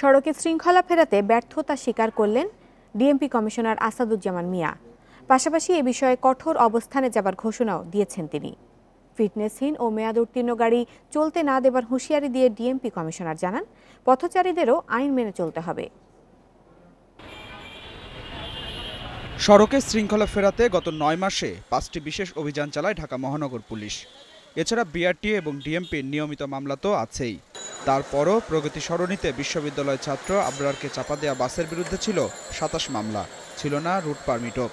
সড়কে শৃঙ্খলা ফেরাতে ব্যর্থতা স্বীকার করলেন ডিএমপি কমিশনার আসাদুজ্জামান মিয়া। পাশাপাশি এ বিষয়ে কঠোর অবস্থানে যাবার ঘোষণাও দিয়েছেন তিনি। ফিটনেসহীন ও মেয়াদ উত্তীর্ণ গাড়ি চলতে না দেবার হুঁশিয়ারি দিয়ে ডিএমপি কমিশনার জানান, পথচারীদেরও আইন মেনে চলতে হবে। সড়কে শৃঙ্খলা ফেরাতে গত নয় মাসে পাঁচটি বিশেষ অভিযান চালায় ঢাকা মহানগর পুলিশ। এছাড়া বিআরটি এবং ডিএমপির নিয়মিত মামলা তো আছেই। তারপরও প্রগতি সরণিতে বিশ্ববিদ্যালয় ছাত্র আবরারকে চাপা দেওয়া বাসের বিরুদ্ধে ছিল সাতাশ মামলা। ছিল না রুট পারমিটও।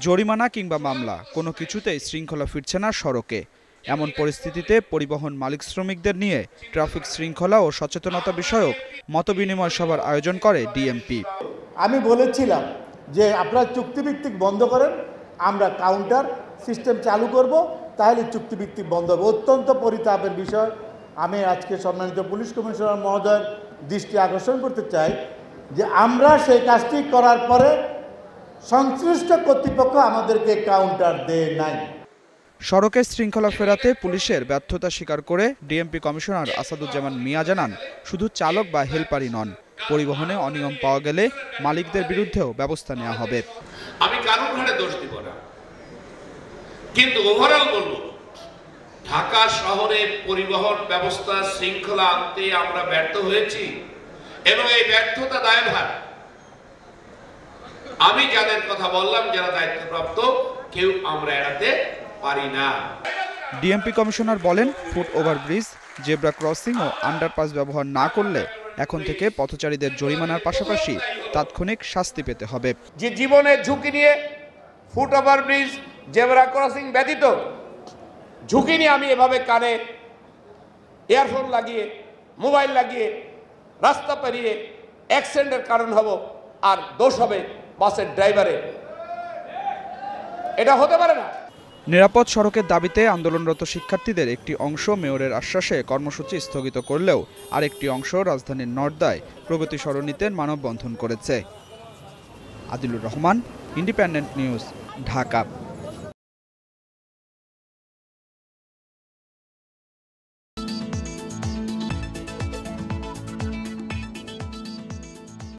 জরিমানা কিংবা মামলা কোনো কিছুতেই শৃঙ্খলা ফিরছে না সড়কে। এমন পরিস্থিতিতে পরিবহন মালিক শ্রমিকদের নিয়ে ট্রাফিক শৃঙ্খলা ও সচেতনতা বিষয়ক মতবিনিময় সভার আয়োজন করে ডিএমপি। আমি বলেছিলাম যে আপনারা চুক্তিভিত্তিক বন্ধ করেন আমরা কাউন্টার সিস্টেম চালু করব তাহলে চুক্তিভিত্তিক বন্ধ হবে। অত্যন্ত পরিতাপের বিষয়। আমি আজকে সম্মানিত পুলিশ কমিশনার মহোদয়ের দৃষ্টি আকর্ষণ করতে চাই যে আমরা সেই কাজটি করার পরে সংশ্লিষ্ট কর্তৃপক্ষ আমাদেরকে কাউন্টার দেয় নাই। সড়কে শৃঙ্খলা ফেরাতে পুলিশের ব্যর্থতা স্বীকার করে ডিএমপি কমিশনার আসাদুজ্জামান মিয়া জানান শুধু চালক বা হেলপারই নন পরিবহনে অনিয়ম পাওয়া গেলে মালিকদের বিরুদ্ধেও ব্যবস্থা নেওয়া হবে। আমি ঘাড়ে দোষ দিব না। কিন্তু ওভারঅল বলব ঢাকা শহরের পরিবহন ব্যবস্থা শৃঙ্খলা আনতে আমরা ব্যর্থ হয়েছি এবং এই ব্যর্থতা দায় দায়ভার। আমি যাদের কথা বললাম যারা দায়িত্বপ্রাপ্ত কেউ আমরা এড়াতে পারি না। ডিএমপি কমিশনার বলেন ফুট ওভারব্রিজ জেব্রা ক্রসিং ও আন্ডারপাস ব্যবহার না করলে এখন থেকে পথচারীদের জরিমানার পাশাপাশি তাৎক্ষণিক শাস্তি পেতে হবে। যে জীবনের ঝুঁকি নিয়ে foot over bridge zebra crossing ব্যতীত ঝুঁকি নিয়ে আমি এভাবে কানে ইয়ারফোন লাগিয়ে মোবাইল লাগিয়ে, রাস্তা পেরিয়ে অ্যাক্সিডেন্টের কারণ হব আর দোষ হবে বাসের ড্রাইভারে এটা হতে পারে না। নিরাপদ সড়কের দাবিতে আন্দোলনরত শিক্ষার্থীদের একটি অংশ মেয়রের আশ্বাসে কর্মসূচি স্থগিত করলেও আরেকটি অংশ রাজধানীর নর্দায় প্রগতি সরণিতে মানববন্ধন করেছে। Adilur Rahman independent news Dhaka.